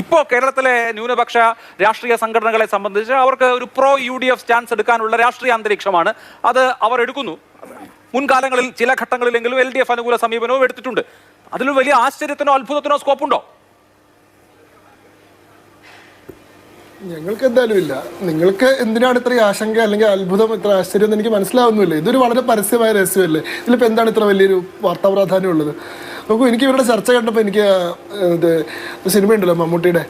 ഇപ്പോൾ കേരളത്തിലെ ന്യൂനപക്ഷ രാഷ്ട്രീയ സംഘടനകളെ സംബന്ധിച്ച് അവർക്ക് ഒരു pro U D F stance എടുക്കാനുള്ള രാഷ്ട്രീയ അന്തരീക്ഷമാണ്. അത് അവർ എടുക്കുന്നു. മുൻകാലങ്ങളിൽ ചില ഘട്ടങ്ങളിലെങ്കിലും എൽ ഡി എഫ് അനുകൂല സമീപനവും എടുത്തിട്ടുണ്ട്. അതിൽ വലിയ ആശ്ചര്യത്തിനോ അത്ഭുതത്തിനോ സ്കോപ്പുണ്ടോ ഞങ്ങൾക്ക് എന്തായാലും ഇല്ല. നിങ്ങൾക്ക് എന്തിനാണ് ഇത്ര ആശങ്ക അല്ലെങ്കിൽ അത്ഭുതം ഇത്ര ആശ്ചര്യം എന്ന് എനിക്ക് മനസ്സിലാവുന്നില്ല ഇതൊരു വളരെ പരസ്യമായ രഹസ്യമല്ലേ? ഇതിലിപ്പോൾ എന്താണ് ഇത്ര വലിയൊരു വാർത്താ പ്രാധാന്യം ഉള്ളത്? നോക്കൂ എനിക്ക് ഇവരുടെ ചർച്ച കണ്ടപ്പോൾ എനിക്ക് ഇത് സിനിമയുണ്ടല്ലോ മമ്മൂട്ടിയുടെ.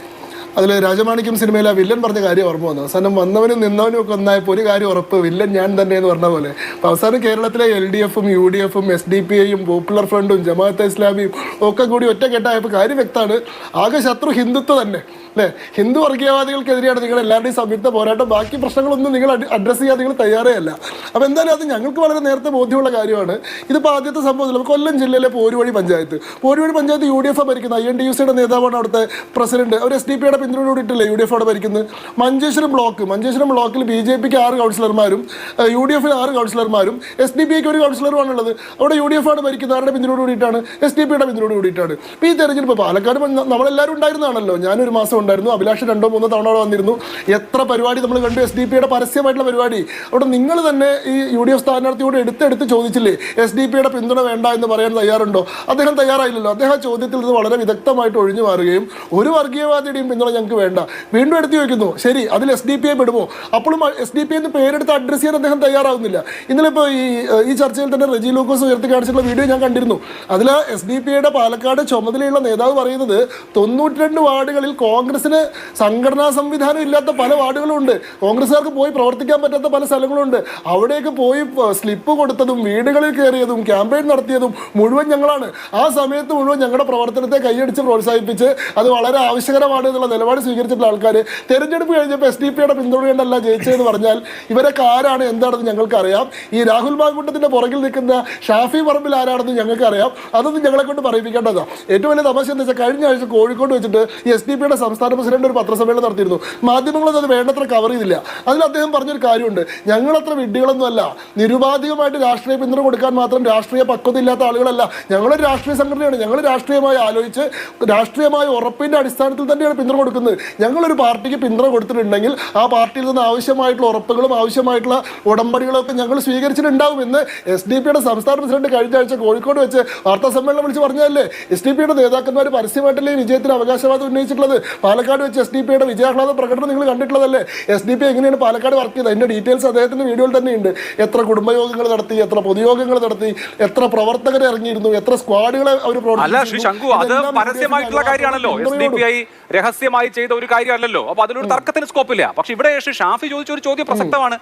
അതിൽ രാജമാണിക്യം സിനിമയിൽ ആ വില്ലൻ പറഞ്ഞ കാര്യം ഓർമ്മ വന്നു. അവസാനം വന്നവനും നിന്നവനും ഒക്കെ ഒന്നായപ്പോൾ ഒരു കാര്യം ഉറപ്പ് വില്ലൻ ഞാൻ തന്നെ എന്ന് പറഞ്ഞ പോലെ. അപ്പോൾ അവസാനം കേരളത്തിലെ എൽ ഡി എഫും യു ഡി എഫും എസ് ഡി പി ഐയും പോപ്പുലർ ഫ്രണ്ടും ജമാഅത്തെ ഇസ്ലാമിയും ഒക്കെ കൂടി ഒറ്റക്കെട്ടായപ്പോൾ കാര്യം വ്യക്തമാണ്. ആകെ ശത്രു ഹിന്ദുത്വം തന്നെ. അല്ലേ? ഹിന്ദു വർഗീയവാദികൾക്കെതിരെയാണ് നിങ്ങൾ എല്ലാവരുടെയും സംയുക്ത പോരാട്ടം. ബാക്കി പ്രശ്നങ്ങളൊന്നും നിങ്ങൾ അഡ്രസ്സ് ചെയ്യാൻ നിങ്ങൾ തയ്യാറേ അല്ല അപ്പോൾ എന്തായാലും അത് ഞങ്ങൾക്ക് വളരെ നേരത്തെ ബോധ്യമുള്ള കാര്യമാണ്. ഇതിപ്പോൾ ആദ്യത്തെ സംഭവത്തിൽ കൊല്ലം ജില്ലയിലെ Poruvazhi panchayat. Poruvazhi panchayat U D F ഭരിക്കുന്നത്. ഐ എൻ ഡി യു സിയുടെ നേതാവാണ് അവിടുത്തെ പ്രസിഡന്റ്. അവർ എസ് ഡി പിയുടെ പിന്തുണയോടിയിട്ടില്ലേ യു ഡി എഫ് അവിടെ ഭരിക്കുന്നത്? മഞ്ചേശ്വരം ബ്ലോക്ക്. മഞ്ചേശ്വരം ബ്ലോക്കിൽ ബി ജെ പിക്ക് ആറ് കൗൺസിലർമാരും യു ഡി എഫിന് ആറ് കൗൺസിലർമാരും എസ് ഡി പിക്ക് ഒരു കൗൺസിലറുമാണ് ഉള്ളത് അവിടെ യു ഡി എഫ് ആണ് ഭരിക്കുന്നത്. ആരുടെ പിന്തുണയോട് കൂടിയിട്ടാണ്? എസ് ഡി പിയുടെ പിന്തുണയോട് കൂടിയിട്ടാണ്. ഇപ്പോൾ ഈ തെരഞ്ഞെടുപ്പ് പാലക്കാട് നമ്മളെല്ലാവരും ഉണ്ടായിരുന്നതാണല്ലോ. ഞാനൊരു മാസം ഉണ്ടായിരുന്നു. അഭിലാഷ് രണ്ടോ മൂന്നോ തവണ അവിടെ വന്നിരുന്നു. എത്ര പരിപാടി നമ്മൾ കണ്ടു? എസ് ഡി പിയുടെ പരസ്യമായിട്ടുള്ള പരിപാടി. അവിടെ നിങ്ങൾ തന്നെ ഈ യു ഡി എഫ് സ്ഥാനാർത്ഥിയോട് എടുത്തെടുത്ത് ചോദിച്ചില്ലേ? എസ് ഡി പിയുടെ പിന്തുണ വേണ്ട എന്ന് പറയാൻ തയ്യാറുണ്ടോ? അദ്ദേഹം തയ്യാറായില്ലല്ലോ. അദ്ദേഹം ആ ചോദ്യത്തിൽ നിന്ന് വളരെ വിദഗ്ധമായിട്ട് ഒഴിഞ്ഞു മാറുകയും ഒരു വർഗീയവാദിയുടെയും പിന്തുണ ഞങ്ങൾക്ക് വേണ്ട. വീണ്ടും എടുത്തു ചോദിക്കുന്നു. ശരി അതിൽ എസ് ഡി പി പെടുമോ? അപ്പോഴും എസ് ഡി പി എന്ന് പേരെടുത്ത് അഡ്രസ് ചെയ്യാൻ അദ്ദേഹം തയ്യാറാവുന്നില്ല. ഇന്നലെ ഇപ്പോൾ ഈ ഈ ചർച്ചയിൽ തന്നെ റെജി ലൂക്കോസ് ഉയർത്തി കാണിച്ചിട്ടുള്ള വീഡിയോ ഞാൻ കണ്ടിരുന്നു. അതിൽ എസ് ഡി പി പാലക്കാട് ചുമതലയുള്ള നേതാവ് പറയുന്നത് തൊണ്ണൂറ്റി രണ്ട് വാർഡുകളിൽ കോൺഗ്രസിന് സംഘടനാ സംവിധാനം ഇല്ലാത്ത പല വാർഡുകളും ഉണ്ട് കോൺഗ്രസ്സുകാർക്ക് പോയി പ്രവർത്തിക്കാൻ പറ്റാത്ത പല സ്ഥലങ്ങളുണ്ട്. അവിടെയൊക്കെ പോയി സ്ലിപ്പ് കൊടുത്തതും വീടുകളിൽ കയറിയതും ക്യാമ്പയിൻ നടത്തിയതും മുഴുവൻ ഞങ്ങളാണ്. ആ സമയത്ത് മുഴുവൻ ഞങ്ങളുടെ പ്രവർത്തനത്തെ കൈയടിച്ച് പ്രോത്സാഹിപ്പിച്ച് അത് വളരെ ആവശ്യകരമാണ് എന്നുള്ള നിലപാട് സ്വീകരിച്ചിട്ടുള്ള ആൾക്കാർ തെരഞ്ഞെടുപ്പ് കഴിഞ്ഞപ്പോൾ എസ് ഡി പിയുടെ പിന്തുണയുണ്ടല്ല ജയിച്ചതെന്ന് പറഞ്ഞാൽ ഇവരൊക്കെ ആരാണ് എന്താണെന്ന് ഞങ്ങൾക്കറിയാം. ഈ രാഹുൽ മാങ്കുട്ടത്തിന്റെ പുറകിൽ നിൽക്കുന്ന ഷാഫി പറമ്പിൽ ആരാണെന്ന് ഞങ്ങൾക്കറിയാം. അതൊന്നും ഞങ്ങളെക്കൊണ്ട് പറയിപ്പിക്കേണ്ടതാണ് ഏറ്റവും വലിയ തമാശ എന്താ വെച്ചാൽ കഴിഞ്ഞ ആഴ്ച കോഴിക്കോട് വെച്ചിട്ട് എസ് ഡി പിയുടെ സംസ്ഥാന പ്രസിഡന്റ് ഒരു പത്രസമ്മേളനം നടത്തിയിരുന്നു. മാധ്യമങ്ങളൊന്നും അത് വേണ്ടത്ര കവർ ചെയ്തില്ല. അതിൽ അദ്ദേഹം പറഞ്ഞൊരു കാര്യമുണ്ട്. ഞങ്ങളത്ര വിഡ്ഢികളൊന്നുമല്ല. നിരുപാധികമായിട്ട് രാഷ്ട്രീയ പിന്തുണ കൊടുക്കാൻ മാത്രം രാഷ്ട്രീയ പക്വത ഇല്ലാത്ത ആളുകളല്ല. ഞങ്ങളൊരു രാഷ്ട്രീയ സംഘടനയാണ്. ഞങ്ങൾ രാഷ്ട്രീയമായി ആലോചിച്ച് രാഷ്ട്രീയമായ ഉറപ്പിന്റെ അടിസ്ഥാനത്തിൽ തന്നെയാണ് പിന്തുണ കൊടുക്കുന്നത്. ഞങ്ങളൊരു പാർട്ടിക്ക് പിന്തുണ കൊടുത്തിട്ടുണ്ടെങ്കിൽ ആ പാർട്ടിയിൽ നിന്ന് ആവശ്യമായിട്ടുള്ള ഉറപ്പുകളും ആവശ്യമായിട്ടുള്ള ഉടമ്പടികളൊക്കെ ഞങ്ങൾ സ്വീകരിച്ചിട്ടുണ്ടാവും എന്ന് എസ് ഡി പിയുടെ സംസ്ഥാന പ്രസിഡന്റ് കഴിഞ്ഞ ആഴ്ച കോഴിക്കോട് വെച്ച് വാർത്താ സമ്മേളനം വിളിച്ച് പറഞ്ഞതല്ലേ? എസ് ഡി പിയുടെ നേതാക്കന്മാർ പരസ്യമായിട്ടല്ലേ വിജയത്തിന് അവകാശവാദം ഉന്നയിച്ചിട്ടുള്ളത്? പാലക്കാട് വെച്ച് എസ് ഡി പിയുടെ വിജയാഹ്ലാദ പ്രകടനം നിങ്ങൾ കണ്ടിട്ടുള്ളതല്ലേ? എസ് ഡി പി എങ്ങനെയാണ് പാലക്കാട് വർക്ക് ചെയ്തത്? അതിന്റെ ഡീറ്റെയിൽസ് അദ്ദേഹത്തിന്റെ വീഡിയോയിൽ തന്നെയുണ്ട്. എത്ര കുടുംബയോഗങ്ങൾ നടത്തി എത്ര പൊതുയോഗങ്ങൾ നടത്തി എത്ര പ്രവർത്തകരെ ഇറങ്ങിയിരുന്നു എത്ര സ്ക്വാഡുകളെ അവർ പരസ്യമായിട്ടുള്ള കാര്യമാണല്ലോ. എസ് ഡി പി ഐ രഹസ്യമായി ചെയ്ത ഒരു കാര്യമല്ലല്ലോ. അപ്പൊ അതിലൊരു തർക്കത്തിന് സ്കോപ്പില്ല പക്ഷെ ഇവിടെ ഷാഫി ചോദിച്ച ഒരു ചോദ്യം പ്രസക്തമാണ്.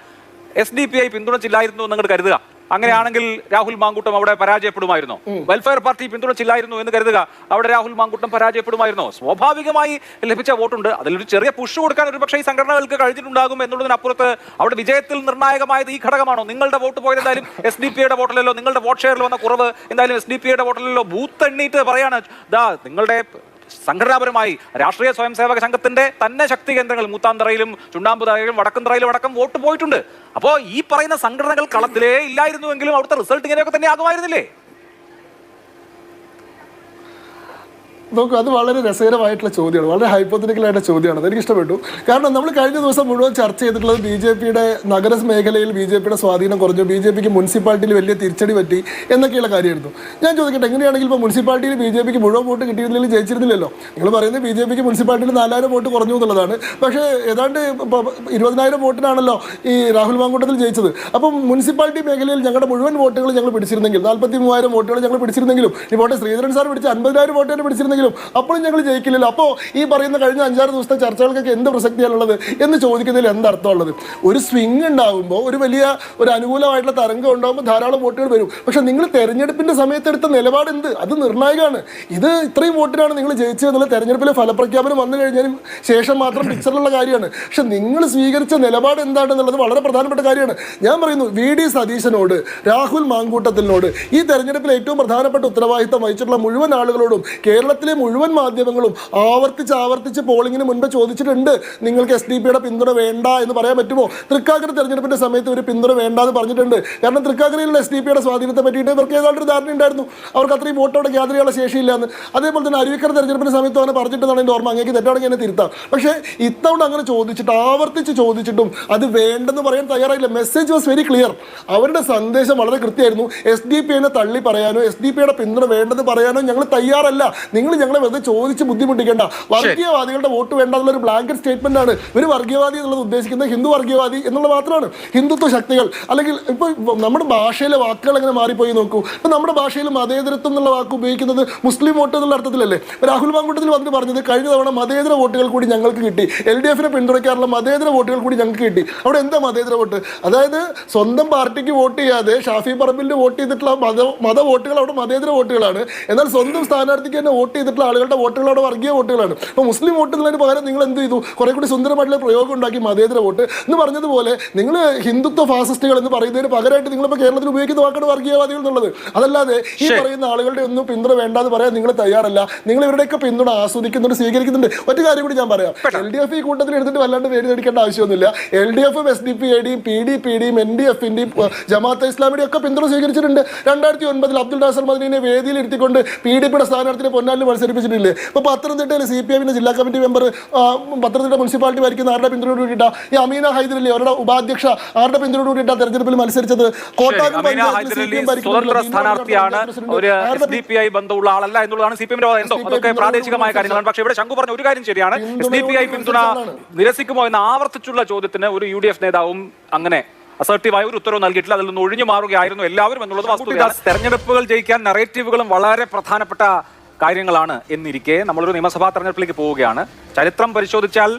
എസ് ഡി പി ഐ പിന്തുണച്ചില്ലായിരുന്നു എന്നങ്ങോട്ട് കരുതുക. അങ്ങനെയാണെങ്കിൽ രാഹുൽ മാങ്കൂട്ടം അവിടെ പരാജയപ്പെടുമായിരുന്നോ? വെൽഫെയർ പാർട്ടി പിന്തുണച്ചില്ലായിരുന്നു എന്ന് കരുതുക. അവിടെ രാഹുൽ മാങ്കൂട്ടം പരാജയപ്പെടുമായിരുന്നോ? സ്വാഭാവികമായി ലഭിച്ച വോട്ടുണ്ട്. അതിലൊരു ചെറിയ പുഷ് കൊടുക്കാൻ ഒരു പക്ഷേ ഈ സംഘടനകൾക്ക് കഴിഞ്ഞിട്ടുണ്ടാകും എന്നുള്ളതിനപ്പുറത്ത് അവിടെ വിജയത്തിൽ നിർണായകമായത് ഈ ഘടകമാണോ? നിങ്ങളുടെ വോട്ട് പോയത് എന്തായാലും എസ് ഡി പി യുടെ വോട്ടിലല്ലോ നിങ്ങളുടെ വോട്ട് ഷെയറിൽ വന്ന കുറവ് എന്തായാലും എസ് ഡി പി യുടെ വോട്ടിലല്ലോ ബൂത്ത് എണ്ണീറ്റ് പറയാണ്. ദാ നിങ്ങളുടെ സംഘടനാപരമായി രാഷ്ട്രീയ സ്വയം സേവക സംഘത്തിന്റെ തന്നെ ശക്തി കേന്ദ്രങ്ങൾ മൂത്താന്തറയിലും ചുണ്ടാമ്പുതറയിലും വടക്കുംതറയിലും അടക്കം വോട്ട് പോയിട്ടുണ്ട്. അപ്പോ ഈ പറയുന്ന സംഘടനകൾ കളത്തിലേ ഇല്ലായിരുന്നുവെങ്കിലും അവിടുത്തെ റിസൾട്ട് ഇങ്ങനെയൊക്കെ തന്നെ ആകുമായിരുന്നില്ലേ? നോക്കൂ അത് വളരെ രസകരമായിട്ടുള്ള ചോദ്യമാണ്. വളരെ ഹൈപ്പോത്തറ്റിക്കലായിട്ടുള്ള ചോദ്യമാണ്. അത് എനിക്ക് ഇഷ്ടപ്പെട്ടു കാരണം നമ്മൾ കഴിഞ്ഞ ദിവസം മുഴുവൻ ചർച്ച ചെയ്തിട്ടുള്ളത് ബി ജെ പിയുടെ നഗര മേഖലയിൽ ബി ജെ പിയുടെ സ്വാധീനം കുറഞ്ഞു ബി ജെ പിക്ക് മുനിസിപ്പാലിറ്റിയിൽ വലിയ തിരിച്ചടി പറ്റി എന്നൊക്കെയുള്ള കാര്യമായിരുന്നു. ഞാൻ ചോദിക്കട്ടെ എങ്ങനെയാണെങ്കിൽ ഇപ്പോൾ മുനിസിപ്പാലിറ്റിയിൽ ബി ജെ പിക്ക് മുഴുവൻ വോട്ട് കിട്ടിയിരുന്നില്ല ജയിച്ചിരുന്നില്ലല്ലോ? നിങ്ങൾ പറയുന്നത് ബി ജെ പിക്ക് മുനിസിപ്പാലിറ്റിയിൽ നാലായിരം വോട്ട് കുറഞ്ഞു എന്നുള്ളതാണ്. പക്ഷേ ഏതാണ്ട് ഇരുപതിനായിരം വോട്ടിനാണല്ലോ ഈ രാഹുൽ മാങ്കൂട്ടത്തിൽ ജയിച്ചത്. അപ്പം മുനിസിപ്പാലിറ്റി മേഖലയിൽ ഞങ്ങളുടെ മുഴുവൻ വോട്ടുകൾ ഞങ്ങൾ പിടിച്ചിരുന്നെങ്കിൽ നാൽപ്പത്തി മൂവായിരം വോട്ടുകൾ ഞങ്ങൾ പിടിച്ചിരുന്നെങ്കിലും ഈ വോട്ട് ശ്രീധരൻ സാർ പിടിച്ച അൻപതിനായിരം വോട്ട് തന്നെ പിടിച്ചിരുന്നെങ്കിലും അപ്പോഴും ഞങ്ങൾ ജയിക്കില്ലല്ലോ. അപ്പോൾ ഈ പറയുന്ന കഴിഞ്ഞ അഞ്ചാറ് ദിവസത്തെ ചർച്ചകൾക്കൊക്കെ എന്ത് പ്രസക്തിയാണുള്ളത് എന്ന് ചോദിക്കുന്നതിൽ എന്തർത്ഥമുള്ളത് ഒരു സ്വിങ് ഉണ്ടാകുമ്പോൾ ഒരു വലിയ ഒരു അനുകൂലമായിട്ടുള്ള തരംഗം ഉണ്ടാകുമ്പോൾ ധാരാളം വോട്ടുകൾ വരും. പക്ഷെ നിങ്ങൾ തെരഞ്ഞെടുപ്പിന്റെ സമയത്തെടുത്ത നിലപാട് എന്ത്? അത് നിർണായകമാണ്. ഇത് ഇത്രയും വോട്ടിനാണ് നിങ്ങൾ ജയിച്ചത് എന്നുള്ള തെരഞ്ഞെടുപ്പിലെ ഫലപ്രഖ്യാപനം വന്നു കഴിഞ്ഞാലും ശേഷം മാത്രം പിക്ചറിലുള്ള കാര്യമാണ്. പക്ഷെ നിങ്ങൾ സ്വീകരിച്ച നിലപാട് എന്താണെന്നുള്ളത് വളരെ പ്രധാനപ്പെട്ട കാര്യമാണ്. ഞാൻ പറയുന്നു വി ഡി സതീശനോട് രാഹുൽ മാങ്കൂട്ടത്തിനോട് ഈ തെരഞ്ഞെടുപ്പിൽ ഏറ്റവും പ്രധാനപ്പെട്ട ഉത്തരവാദിത്തം വഹിച്ചിട്ടുള്ള മുഴുവൻ ആളുകളോടും കേരളത്തിൽ കേരളത്തിലെ മുഴുവൻ മാധ്യമങ്ങളും ആവർത്തിച്ച് ആവർത്തിച്ച് പോളിംഗിന് മുൻപ് ചോദിച്ചിട്ടുണ്ട് നിങ്ങൾക്ക് എസ് ഡി പിയുടെ പിന്തുണ വേണ്ട എന്ന് പറയാൻ പറ്റുമോ? തൃക്കാക്കര തെരഞ്ഞെടുപ്പിന്റെ സമയത്ത് ഒരു പിന്തുണ വേണ്ട എന്ന് പറഞ്ഞിട്ടുണ്ട്. കാരണം തൃക്കാക്കരയിലുള്ള എസ് ഡി പിയുടെ സ്വാധീനത്തെ പറ്റിയിട്ട് ഇവർക്ക് ഏതാണ്ട് ഒരു ധാരണ ഉണ്ടായിരുന്നു. അവർക്ക് അത്രയും വോട്ടോടെ ചെയ്യാനുള്ള ശേഷിയില്ലാന്ന് അതേപോലെ തന്നെ അരുവിക്കര തെരഞ്ഞെടുപ്പിന്റെ സമയത്ത് അങ്ങനെ പറഞ്ഞിട്ടെന്നാണ് എന്റെ ഓർമ്മ. അങ്ങേക്ക് തെറ്റാണെങ്കിൽ എന്നെ തിരുത്താം. പക്ഷേ ഇത്തവണ അങ്ങനെ ചോദിച്ചിട്ട് ആവർത്തിച്ച് ചോദിച്ചിട്ടും അത് വേണ്ടെന്ന് പറയാൻ തയ്യാറായില്ല. മെസ്സേജ് വാസ് വെരി ക്ലിയർ അവരുടെ സന്ദേശം വളരെ കൃത്യമായിരുന്നു. എസ് ഡി പി എന്നെ തള്ളി പറയാനോ എസ് ഡി പിയുടെ പിന്തുണ വേണ്ടെന്ന് പറയാനോ ഞങ്ങൾ തയ്യാറല്ല. നിങ്ങൾ ഞങ്ങളെ വെറുതെ ചോദിച്ച് ബുദ്ധിമുട്ടിക്കേണ്ട. വർഗീയവാദികളുടെ വോട്ട് വേണ്ട എന്നുള്ളൊരു ബ്ലാങ്കറ്റ് സ്റ്റേറ്റ്മെന്റ് ആണ്. ഒരു വർഗീയവാദി എന്നുള്ളത് ഉദ്ദേശിക്കുന്നത് ഹിന്ദു വർഗീയവാദി എന്നുള്ളത് മാത്രമാണ്. ഹിന്ദുത്വ ശക്തികൾ. അല്ലെങ്കിൽ ഇപ്പോൾ നമ്മുടെ ഭാഷയിലെ വാക്കുകൾ എങ്ങനെ മാറിപ്പോയി നോക്കൂ. ഇപ്പൊ നമ്മുടെ ഭാഷയിൽ മതേതരത്വം എന്നുള്ള വാക്ക് ഉപയോഗിക്കുന്നത് മുസ്ലിം വോട്ട് എന്നുള്ള അർത്ഥത്തിലല്ലേ? ഇപ്പൊ രാഹുൽ മാങ്കൂട്ടത്തിൽ വന്നിട്ട് പറഞ്ഞത് കഴിഞ്ഞ തവണ മതേതര വോട്ടുകൾ കൂടി ഞങ്ങൾക്ക് കിട്ടി. എൽ ഡി എഫിനെ പിന്തുണയ്ക്കാറുള്ള മതേതര വോട്ടുകൾ കൂടി ഞങ്ങൾക്ക് കിട്ടി. അവിടെ എന്താ മതേതര വോട്ട്? അതായത് സ്വന്തം പാർട്ടിക്ക് വോട്ട് ചെയ്യാതെ ഷാഫി പറമ്പിലിന് വോട്ട് ചെയ്തിട്ടുള്ള മത മത വോട്ടുകൾ അവിടെ മതേതര വോട്ടുകളാണ്. എന്നാൽ സ്വന്തം സ്ഥാനാർത്ഥിക്ക് തന്നെ വോട്ട് ചെയ്തിട്ടുള്ള ആളുകളുടെ വോട്ടുകൾ അവിടെ വർഗീയ വോട്ടുകളാണ്. അപ്പോൾ മുസ്ലിം വോട്ട് എന്നതിന് പകരം നിങ്ങൾ എന്ത് ചെയ്തു? കുറെ കൂടി സുന്ദരമായിട്ടുള്ള പ്രയോഗം ഉണ്ടാക്കി മതേതര വോട്ട്. എന്ന് പറഞ്ഞതുപോലെ നിങ്ങൾ ഹിന്ദുത്വ ഫാസിസ്റ്റുകൾ എന്ന് പറയുന്നതിന് പകരമായിട്ട് നിങ്ങളിപ്പോൾ കേരളത്തിൽ ഉപയോഗിക്കുന്ന വാക്കാണ് വർഗീയവാദികൾ എന്നുള്ളത്. അതല്ലാതെ ഈ പറയുന്ന ആളുകളുടെ ഒന്നും പിന്തുണ വേണ്ടാന്ന് പറയാൻ നിങ്ങൾ തയ്യാറല്ല. നിങ്ങൾ ഇവരുടെയൊക്കെ പിന്തുണ ആസ്വദിക്കുന്നുണ്ട് സ്വീകരിക്കുന്നുണ്ട്. ഒറ്റ കാര്യം കൂടി ഞാൻ പറയാം. എൽ ഡി എഫ് ഈ കൂട്ടത്തിൽ എടുത്തിട്ട് വല്ലാണ്ട് പേര് നേടിക്കേണ്ട ആവശ്യമൊന്നുമില്ല. എൽ ഡി എഫും എസ് ഡി പി ഐഡിയും പി ഡി പി ഡിയും എൻ ഡി എഫിന്റെയും ജമാഅത്ത് ഇസ്ലാമിയുടെയും ഒക്കെ പിന്തുണ സ്വീകരിച്ചിട്ടുണ്ട്. രണ്ടായിരത്തി ഒൻപതിൽ അബ്ദുൾ നാസർ മദീനെ വേദിയിൽ ഇരുത്തിക്കൊണ്ട് പി ഡി പിയുടെ സ്ഥാനാർത്ഥിനെ പൊന്നാലിൽ മത്സരിപ്പിച്ചിട്ടില്ലേ? ഇപ്പൊ പത്തനംതിട്ടയിൽ സി പി എമ്മിന്റെ ജില്ലാ കമ്മിറ്റി മെമ്പർ പത്തനംതിട്ട മുനിസിപ്പാലിറ്റി ഭരിക്കുന്ന ആരുടെ പിന്തുണയോട് കൂടിയിട്ടാ? ഈ അമീന ഹൈദരലി അവരുടെ ഉപാധ്യക്ഷ ആരുടെ പിന്തുണയോട് കൂടിയിട്ടാ തെരഞ്ഞെടുപ്പിൽ മത്സരിച്ചത്? കോട്ടാക്കൽ. സ്വതന്ത്ര സ്ഥാനാർത്ഥിയാണ്. ഒരു എസ് ഡി പി ഐ ബന്ധമുള്ള ആളല്ല എന്നുള്ളതാണ് സി പി എമ്മിന്റെ എന്തോ അതൊക്കെ പ്രാദേശികമായ കാര്യങ്ങളാണ്. പക്ഷേ ഇവിടെ ശങ്കു പറഞ്ഞ ഒരു കാര്യം ശരിയാണ്. എസ് ഡി പി ഐ പിന്തുണ നിരസിക്കുമോ എന്ന ആവർത്തിച്ചുള്ള ചോദ്യത്തിന് ഒരു യു ഡി എഫ് നേതാവും അങ്ങനെ അസർട്ടീവായ ഒരു ഉത്തരവ് നൽകിയിട്ടില്ല. അതിൽ നിന്ന് ഒഴിഞ്ഞു മാറുകയായിരുന്നു എല്ലാവരും എന്നുള്ളത് വസ്തുത തെരഞ്ഞെടുപ്പുകൾ ജയിക്കാൻ നറേറ്റീവുകളും വളരെ പ്രധാനപ്പെട്ട കാര്യങ്ങളാണ് എന്നിരിക്കെ നമ്മളൊരു നിയമസഭാ തെരഞ്ഞെടുപ്പിലേക്ക് പോവുകയാണ്. ചരിത്രം പരിശോധിച്ചാൽ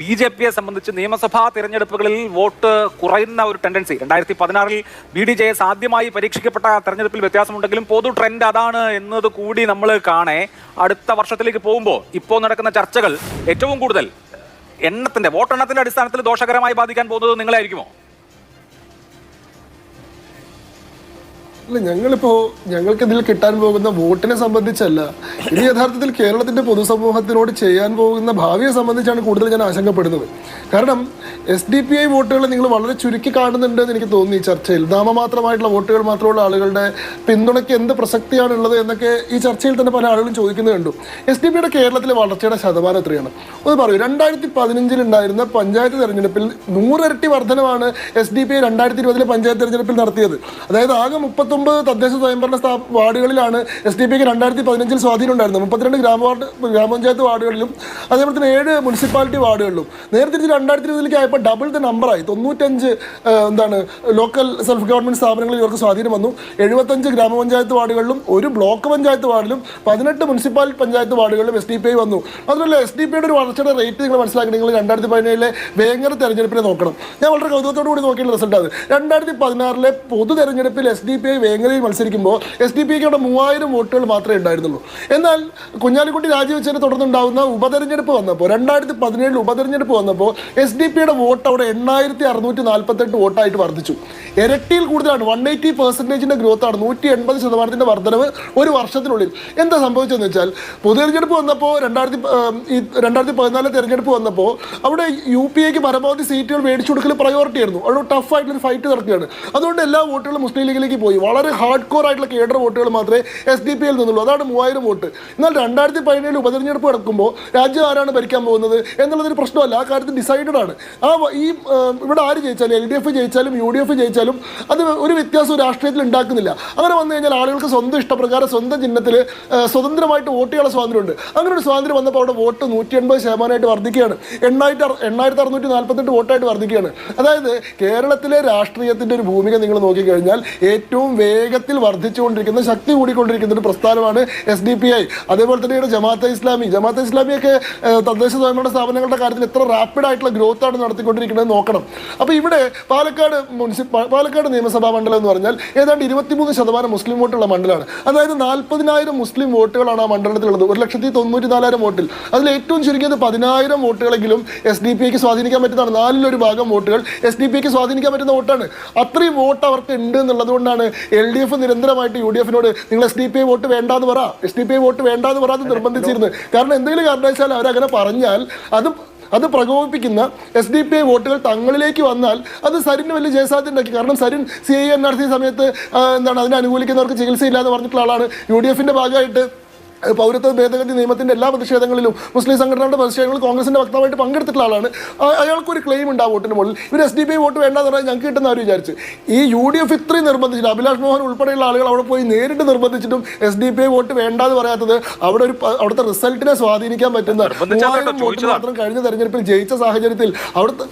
ബി ജെ പിയെ സംബന്ധിച്ച് നിയമസഭാ തിരഞ്ഞെടുപ്പുകളിൽ വോട്ട് കുറയുന്ന ഒരു ടെൻഡൻസി രണ്ടായിരത്തി പതിനാറിൽ ബി ഡി ജെ എസ് ആദ്യമായി പരീക്ഷിക്കപ്പെട്ട തെരഞ്ഞെടുപ്പിൽ വ്യത്യാസമുണ്ടെങ്കിലും പൊതു ട്രെൻഡ് അതാണ് എന്നത് കൂടി നമ്മൾ കാണേ. അടുത്ത വർഷത്തിലേക്ക് പോകുമ്പോൾ ഇപ്പോൾ നടക്കുന്ന ചർച്ചകൾ ഏറ്റവും കൂടുതൽ എണ്ണത്തിന്റെ വോട്ടെണ്ണത്തിന്റെ അടിസ്ഥാനത്തിൽ ദോഷകരമായി ബാധിക്കാൻ പോകുന്നത് നിങ്ങളായിരിക്കുമോ? അല്ല ഞങ്ങളിപ്പോ ഞങ്ങൾക്ക് ഇതിൽ കിട്ടാൻ പോകുന്ന വോട്ടിനെ സംബന്ധിച്ചല്ല. ഇത് യഥാർത്ഥത്തിൽ കേരളത്തിന്റെ പൊതുസമൂഹത്തിനോട് ചെയ്യാൻ പോകുന്ന ഭാവിയെ സംബന്ധിച്ചാണ് കൂടുതൽ ഞാൻ ആശങ്കപ്പെടുന്നത്. കാരണം എസ് ഡി പി ഐ വോട്ടുകൾ നിങ്ങൾ വളരെ ചുരുക്കി കാണുന്നുണ്ട് എന്ന് എനിക്ക് തോന്നി ഈ ചർച്ചയിൽ. നാമമാത്രമായിട്ടുള്ള വോട്ടുകൾ മാത്രമുള്ള ആളുകളുടെ പിന്തുണയ്ക്ക് എന്ത് പ്രസക്തിയാണ് ഉള്ളത് എന്നൊക്കെ ഈ ചർച്ചയിൽ തന്നെ പല ആളുകളും ചോദിക്കുന്നത് കണ്ടു. എസ് ഡി പിയുടെ കേരളത്തിലെ വളർച്ചയുടെ ശതമാനം എത്രയാണ്? ഒന്ന് പറയൂ രണ്ടായിരത്തി പതിനഞ്ചിൽ ഉണ്ടായിരുന്ന പഞ്ചായത്ത് തെരഞ്ഞെടുപ്പിൽ നൂറിരട്ടി വർധനമാണ് എസ് ഡി പി ഐ രണ്ടായിരത്തി ഇരുപതിലെ പഞ്ചായത്ത് തെരഞ്ഞെടുപ്പിൽ നടത്തിയത്. അതായത് ആകെ മുപ്പത്തൊമ്പത് തദ്ദേശ സ്വയംഭരണ സ്ഥാ വാർഡുകളിലാണ് എസ് ഡി പിക്ക് രണ്ടായിരത്തി പതിനഞ്ചിൽ സ്വാധീനം ഉണ്ടായിരുന്നത്. മുപ്പത്തിരണ്ട് ഗ്രാമ വാർഡ് ഗ്രാമപഞ്ചായത്ത് വാർഡുകളിലും അതേപോലെ തന്നെ ഏഴ് മുനിസിപ്പാലിറ്റി വാർഡുകളിലും. നേരത്തെ ഇത് രണ്ടായിരത്തി ഇരുപതിലേക്ക് ആയപ്പോൾ ഡബിൾ ദ നമ്പറായി തൊണ്ണൂറ്റഞ്ച് എന്താണ് ലോക്കൽ സെൽഫ് ഗവൺമെന്റ് സ്ഥാപനങ്ങളിൽ ഇവർക്ക് സ്വാധീനം വന്നു. എഴുപത്തഞ്ച് ഗ്രാമപഞ്ചായത്ത് വാർഡുകളിലും ഒരു ബ്ലോക്ക് പഞ്ചായത്ത് വാർഡിലും പതിനെട്ട് മുനിസിപ്പൽ പഞ്ചായത്ത് വാർഡുകളിലും എസ് ഡി പി ഐ വന്നു. അതുപോലെ എസ് ഡി പി ഐയുടെ ഒരു വളർച്ചയുടെ റേറ്റ് നിങ്ങൾ മനസ്സിലാക്കി നിങ്ങൾ രണ്ടായിരത്തി പതിനേഴിലെ വേങ്ങര തെരഞ്ഞെടുപ്പിനെ നോക്കണം. ഞാൻ വളരെ കൗതുകത്തോടു കൂടി നോക്കിയുള്ള റിസൾട്ടാണ് രണ്ടായിരത്തി പതിനാറിലെ പൊതു തെരഞ്ഞെടുപ്പിൽ എസ് ഡി പി ഐ വേങ്ങരയിൽ മത്സരിക്കുമ്പോൾ എസ് ഡി പി കെയുടെ മൂവായിരം വോട്ടുകൾ മാത്രമേ ഉണ്ടായിരുന്നുള്ളൂ. എന്നാൽ കുഞ്ഞാലിക്കുട്ടി രാജിവെച്ചതിനെ തുടർന്നുണ്ടാവുന്ന ഉപതെരഞ്ഞെടുപ്പ് വന്നപ്പോൾ രണ്ടായിരത്തി പതിനേഴിൽ ഉപതെരഞ്ഞെടുപ്പ് വന്നപ്പോൾ എസ് ഡി പിയുടെ വോട്ട് അവിടെ എണ്ണായിരത്തി അറുന്നൂറ്റി നാൽപ്പത്തെട്ട് വോട്ടായിട്ട് വർദ്ധിച്ചു. ഇരട്ടിയിൽ കൂടുതലാണ്. വൺ എയ്റ്റി പെർസെന്റേജിന്റെ ഗ്രോത്ത് ആണ് നൂറ്റി എൺപത് ശതമാനത്തിന്റെ വർധനവ് ഒരു വർഷത്തിനുള്ളിൽ. എന്താ സംഭവിച്ചതെന്ന് വെച്ചാൽ പൊതുതെരഞ്ഞെടുപ്പ് വന്നപ്പോൾ രണ്ടായിരത്തി ഈ രണ്ടായിരത്തി പതിനാലിലെ തെരഞ്ഞെടുപ്പ് വന്നപ്പോൾ അവിടെ യു പി എക്ക് പരമാവധി സീറ്റുകൾ മേടിച്ചു കൊടുക്കൽ പ്രയോറിറ്റി ആയിരുന്നു. അവിടെ ടഫ് ആയിട്ടുള്ള ഫൈറ്റ് നടക്കുകയാണ്. അതുകൊണ്ട് എല്ലാ വോട്ടുകളും മുസ്ലിം ലീഗിലേക്ക് പോയി. വളരെ ഹാർഡ് കോർ ആയിട്ടുള്ള കേഡർ വോട്ടുകൾ മാത്രമേ എസ് ഡി പി യിൽ നിന്നുള്ളൂ. അതാണ് മൂവായിരം വോട്ട്. എന്നാൽ രണ്ടായിരത്തി പതിനേഴിൽ ഉപതെരഞ്ഞെടുപ്പ് നടക്കുമ്പോൾ രാജ്യം ആരാണ് ഭരിക്കാൻ പോകുന്നത് എന്നുള്ളതൊരു പ്രശ്നമല്ല. ആ കാര്യത്തിൽ ഡിസൈഡഡ് ആണ്. ആ ഈ ഇവിടെ ആര് ജയിച്ചാലും എൽ ഡി എഫ് ജയിച്ചാലും യു ഡി എഫ് ജയിച്ചാലും അത് ഒരു വ്യത്യാസവും രാഷ്ട്രീയത്തിൽ ഉണ്ടാക്കുന്നില്ല. അങ്ങനെ വന്നു കഴിഞ്ഞാൽ ആളുകൾക്ക് സ്വന്തം ഇഷ്ടപ്രകാരം സ്വന്തം ചിഹ്നത്തിൽ സ്വതന്ത്രമായിട്ട് വോട്ട് ചെയ്യാനുള്ള സ്വാതന്ത്ര്യമുണ്ട്. അങ്ങനെ ഒരു സ്വാതന്ത്ര്യം വന്നപ്പോൾ അവിടെ വോട്ട് നൂറ്റി എൺപത് ശതമാനമായിട്ട് വർദ്ധിക്കുകയാണ്. എണ്ണായിരത്തി എണ്ണായിരത്തി അറുന്നൂറ്റി നാൽപ്പത്തെട്ട് വോട്ടായിട്ട് വർദ്ധിക്കുകയാണ്. അതായത് കേരളത്തിലെ രാഷ്ട്രീയത്തിന്റെ ഒരു ഭൂമിക നിങ്ങൾ നോക്കിക്കഴിഞ്ഞാൽ ഏറ്റവും വേഗത്തിൽ വർദ്ധിച്ചുകൊണ്ടിരിക്കുന്ന ശക്തി കൂടിക്കൊണ്ടിരിക്കുന്ന ഒരു പ്രസ്ഥാനമാണ് എസ് ഡി പി ഐ അതേപോലെ തന്നെയാണ് ജമാഅത്തെ ഇസ്ലാമി. ജമാഅത്തെ ഇസ്ലാമിയൊക്കെ തദ്ദേശ സ്വയംഭരണ സ്ഥാപനങ്ങളുടെ കാര്യത്തിൽ എത്ര റാപ്പിഡ് ആയിട്ടുള്ള ഗ്രോത്ത് ആണ് നടത്തിക്കൊണ്ടിരിക്കുന്നത് നോക്കണം. അപ്പോൾ ഇവിടെ പാലക്കാട് മുനിസിപ്പ പാലക്കാട് നിയമസഭാ മണ്ഡലം എന്ന് പറഞ്ഞാൽ ഏതാണ്ട് ഇരുപത്തിമൂന്ന് ശതമാനം മുസ്ലിം വോട്ടുള്ള മണ്ഡലമാണ്. അതായത് നാൽപ്പതിനായിരം മുസ്ലിം വോട്ടുകളാണ് ആ മണ്ഡലത്തിലുള്ളത്. ഒരു ലക്ഷത്തി തൊണ്ണൂറ്റി നാലായിരം വോട്ടിൽ. അതിൽ ഏറ്റവും ചുരുങ്ങിയത് പതിനായിരം വോട്ടുകളെങ്കിലും എസ് ഡി പി ഐക്ക് സ്വാധീനിക്കാൻ പറ്റുന്നതാണ്. നാലിലൊരു ഭാഗം വോട്ടുകൾ എസ് ഡി പി ഐക്ക് സ്വാധീനിക്കാൻ പറ്റുന്ന വോട്ടാണ്. അത്രയും വോട്ട് അവർക്ക് ഉണ്ട് എന്നുള്ളത് കൊണ്ടാണ് എൽ ഡി എഫ് നിരന്തരമായിട്ട് യു ഡി എഫിനോട് നിങ്ങൾ S D P I vote വേണ്ടാന്ന് പറ. S D P I vote വേണ്ടാന്ന് പറയാതെ നിർബന്ധിച്ചിരുന്നു. കാരണം എന്തെങ്കിലും കാരണവശാൽ അവരങ്ങനെ പറഞ്ഞാൽ അത് അത് പ്രകോപിപ്പിക്കുന്ന എസ് ഡി പി ഐ വോട്ടുകൾ തങ്ങളിലേക്ക് വന്നാൽ അത് സരിന് വലിയ ജയസാധ്യത ഉണ്ടാക്കി. കാരണം Sarin C I N R C സമയത്ത് എന്താണ് അതിനെ അനുകൂലിക്കുന്നവർക്ക് ചികിത്സയില്ലാന്ന് പറഞ്ഞിട്ടുള്ള ആളാണ്. യു ഡി എഫിന്റെ ഭാഗമായിട്ട് പൗരത്വ ഭേദഗതി നിയമത്തിന്റെ എല്ലാ പ്രതിഷേധങ്ങളിലും മുസ്ലിം സംഘടനകളുടെ പ്രതിഷേധങ്ങളിൽ കോൺഗ്രസിന്റെ വക്താവായിട്ട് പങ്കെടുത്തിട്ടുള്ള ആളാണ്. അയാൾക്കൊരു ക്ലെയിം ഉണ്ട് ആ വോട്ടിന് മുകളിൽ. ഇവർ എസ് ഡി പി വോട്ട് വേണ്ടെന്ന് പറഞ്ഞാൽ ഞങ്ങൾക്ക് കിട്ടുന്ന അവർ വിചാരിച്ച്. ഈ യു ഡി എഫ് ഇത്രയും നിർബന്ധിച്ചിട്ട് അഭിലാഷ് മോഹൻ ഉൾപ്പെടെയുള്ള ആളുകൾ അവിടെ പോയി നേരിട്ട് നിർബന്ധിച്ചിട്ടും എസ് ഡി പി വോട്ട് വേണ്ടാന്ന് പറയാത്തത് അവിടെ ഒരു അവിടുത്തെ റിസൾട്ടിനെ സ്വാധീനിക്കാൻ പറ്റുന്ന മൂവായിരം വോട്ട് മാത്രം കഴിഞ്ഞ തെരഞ്ഞെടുപ്പിൽ ജയിച്ച സാഹചര്യത്തിൽ അവിടുത്തെ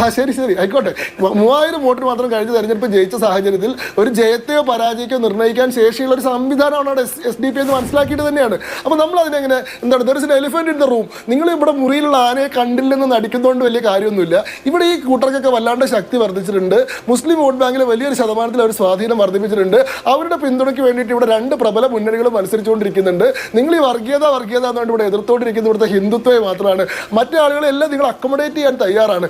ആ ശരി ശരി. ആയിക്കോട്ടെ. മൂവായിരം വോട്ടിന് മാത്രം കഴിഞ്ഞ തെരഞ്ഞെടുപ്പ് ജയിച്ച സാഹചര്യത്തിൽ ഒരു ജയത്തെയോ പരാജയക്കോ നിർണയിക്കാൻ ശേഷിയുള്ള ഒരു സംവിധാനമാണ് അവിടെ എസ് ഡി പി എന്ന് മനസ്സിലാക്കിയിട്ട് തന്നെയാണ്. അപ്പോൾ നമ്മൾ അതിനെങ്ങനെ എന്താണ് there is elephant in the room നിങ്ങൾ ഇവിടെ മുറിയിലുള്ള ആനയെ കണ്ടില്ലെന്ന് നടിക്കുന്നതുകൊണ്ട് വലിയ കാര്യമൊന്നുമില്ല. ഇവിടെ ഈ കൂട്ടർക്കൊക്കെ വല്ലാണ്ട് ശക്തി വർദ്ധിച്ചിട്ടുണ്ട്. മുസ്ലിം വോട്ട് ബാങ്കിലെ വലിയൊരു ശതമാനത്തിൽ അവർ സ്വാധീനം വർദ്ധിപ്പിച്ചിട്ടുണ്ട്. അവരുടെ പിന്തുണയ്ക്ക് വേണ്ടിയിട്ട് ഇവിടെ രണ്ട് പ്രബല മുന്നണികളും മത്സരിച്ചുകൊണ്ടിരിക്കുന്നുണ്ട്. നിങ്ങൾ ഈ വർഗീയത വർഗീയത എന്നുകൊണ്ട് ഇവിടെ എതിർത്തോണ്ടിരിക്കുന്ന ഇവിടുത്തെ ഹിന്ദുത്വയെ മാത്രമാണ്. മറ്റു ആളുകളെല്ലാം നിങ്ങൾ അക്കോമഡേറ്റ് ചെയ്യാൻ തയ്യാറാണ്.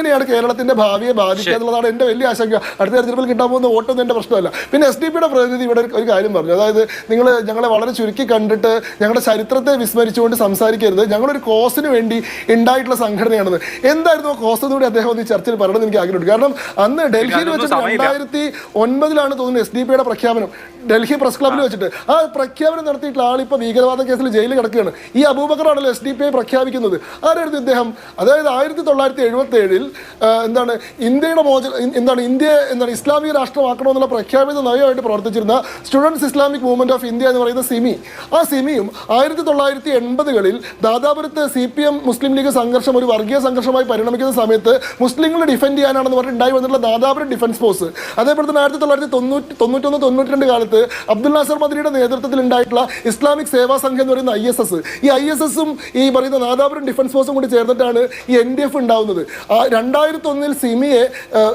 ഇതെങ്ങനെയാണ് കേരളത്തിന്റെ ഭാവിയെ ബാധിക്കുക എന്നുള്ളതാണ് എന്റെ വലിയ ആശങ്ക. അടുത്ത തെരഞ്ഞെടുപ്പിൽ കിട്ടാൻ പോകുന്ന വോട്ടൊന്നും എന്റെ പ്രശ്നമല്ല. പിന്നെ എസ് ഡി പിയുടെ പ്രതിനിധി ഇവിടെ ഒരു- കാര്യം പറഞ്ഞു. അതായത് നിങ്ങൾ ഞങ്ങളെ വളരെ ചുരുക്കി കണ്ടിട്ട് ഞങ്ങളുടെ ചരിത്രത്തെ വിസ്മരിച്ചുകൊണ്ട് സംസാരിക്കരുത്. ഞങ്ങളൊരു കോസിന് വേണ്ടി ഉണ്ടായിട്ടുള്ള സംഘടനയാണെന്ന്. എന്തായിരുന്നു ആ കോസ് എന്നുകൂടി അദ്ദേഹം ഒന്ന് ഈ ചർച്ചയിൽ പറയണമെന്ന് എനിക്ക് ആഗ്രഹമുണ്ട്. കാരണം അന്ന് ഡൽഹിയിൽ വെച്ചിട്ട്. രണ്ടായിരത്തി ഒൻപതിലാണ് തോന്നുന്നു എസ് ഡി പിയുടെ പ്രഖ്യാപനം. ഡൽഹി പ്രസ് ക്ലബിൽ വെച്ചിട്ട്. ആ പ്രഖ്യാപനം നടത്തിയിട്ടുള്ള ആൾ ഇപ്പോൾ ഭീകരവാദ കേസിൽ ജയിലിൽ കിടക്കുകയാണ്. ഈ അബൂബക്കറാണല്ലോ എസ് ഡി പി ഐ പ്രഖ്യാപിക്കുന്നത്. ആരായിരുന്നു ഇദ്ദേഹം? അതായത് ആയിരത്തി തൊള്ളായിരത്തി എഴുപത്തി ഏഴിൽ എന്താണ് ഇന്ത്യയുടെ മോചന എന്താണ് ഇന്ത്യ എന്താണ് ഇസ്ലാമിക രാഷ്ട്രമാക്കണമെന്നുള്ള പ്രഖ്യാപിത നയമായിട്ട് പ്രവർത്തിച്ചിരുന്ന students Islamic movement of India എന്ന് പറയുന്ന സിമി. ആ സിമിയും ആയിരത്തി തൊള്ളായിരത്തി എൺപതുകളിൽ ദാദാപുരത്ത് C P M Muslim League സംഘർഷം ഒരു വർഗീയ സംഘർഷമായി പരിണമിക്കുന്ന സമയത്ത് മുസ്ലിങ്ങളെ ഡിഫെൻഡ് ചെയ്യാനാണെന്ന് പറഞ്ഞിട്ട് ഉണ്ടായി വന്നിട്ടുള്ള ദാദാപുരം ഡിഫൻസ് ഫോഴ്സ് അതേപോലെ തന്നെ ആയിരത്തി തൊള്ളായിരത്തി തൊണ്ണൂറ്റി തൊണ്ണൂറ്റൊന്ന് തൊണ്ണൂറ്റിരണ്ട് കാലത്ത് അബ്ദുൽ നാസർ മദ്രിയുടെ നേതൃത്വത്തിൽ ഉണ്ടായിട്ടുള്ള ഇസ്ലാമിക് സേവാ സംഘം എന്ന് പറയുന്ന ഐ എസ് എസ്. ഈ ഐ എസ് എസും ഈ പറയുന്ന നാദാപുരം ഡിഫൻസ് ഫോഴ്സും കൂടി ചേർന്നിട്ടാണ് ഈ എൻ ഡി എഫ് ഉണ്ടാവുന്നത്. രണ്ടായിരത്തി ഒന്നിൽ സിമിയെ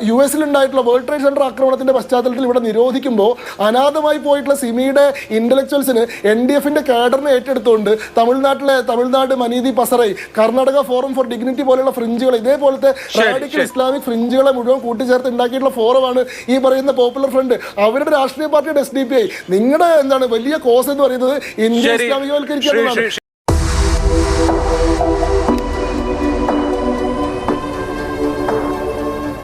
യു എസിൽ ഉണ്ടായിട്ടുള്ള വേൾഡ് ട്രേഡ് സെന്റർ ആക്രമണത്തിന്റെ പശ്ചാത്തലത്തിൽ ഇവിടെ നിരോധിക്കുമ്പോൾ അനാഥമായി പോയിട്ടുള്ള സിമിയുടെ ഇന്റലക്ച്വൽസിന് എൻ ഡി എഫിന്റെ കാഡറിനെ ഏറ്റെടുത്തുകൊണ്ട് തമിഴ്നാട്ടിലെ Tamil Nadu Manithi Pasarai Karnataka forum for dignity പോലെയുള്ള ഫ്രിഞ്ചുകൾ ഇതേപോലത്തെ റാഡിക്കൽ ഇസ്ലാമിക് ഫ്രിഞ്ചുകളെ മുഴുവൻ കൂട്ടിച്ചേർത്ത് ഉണ്ടാക്കിയിട്ടുള്ള ഫോറമാണ് ഈ പറയുന്ന പോപ്പുലർ ഫ്രണ്ട്. അവരുടെ രാഷ്ട്രീയ പാർട്ടിയുടെ എസ് ഡി പി ഐ നിങ്ങളുടെ എന്താണ് വലിയ കോസ് എന്ന് പറയുന്നത്? ഇന്ത്യ ഇസ്ലാമികവൽക്കരിക്കാനുള്ളതാണ് ഇസ്ലാമികവൽക്കരിക്കുക